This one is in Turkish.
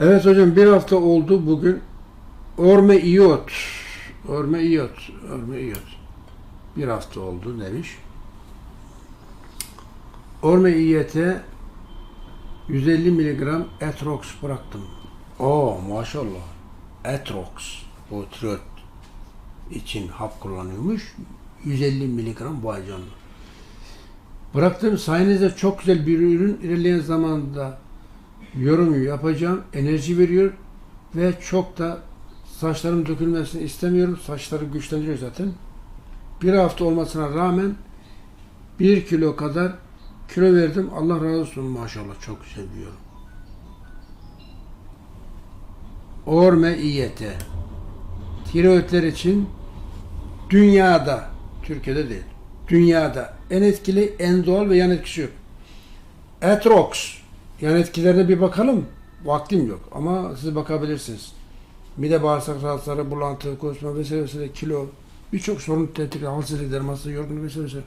Evet hocam bir hafta oldu bugün. Orme iot. Orme iot. Orme iot. Bir hafta oldu demiş. Orme iyete 150 miligram Etrox bıraktım. Oo maşallah. Etrox. O tiroid için hap kullanıyormuş. 150 miligram vay canına. Bıraktığım sayenizde çok güzel bir ürün ilerleyen zamanda yorum yapacağım. Enerji veriyor ve çok da saçlarım dökülmesini istemiyorum. Saçları güçlendiriyor zaten. Bir hafta olmasına rağmen bir kilo kadar kilo verdim. Allah razı olsun maşallah. Çok güzel bir yorum. Orme iyete. Tiroidler için dünyada, Türkiye'de değil, dünyada en etkili, en doğal ve yan etkisi yok. Etrox, yan etkilerine bir bakalım. Vaktim yok ama siz bakabilirsiniz. Mide bağırsak rahatsızları, bulantı, kusma vesaire vesaire, kilo, birçok sorun tetikler, halsizlik, derması, yorgunluk vesaire vesaire.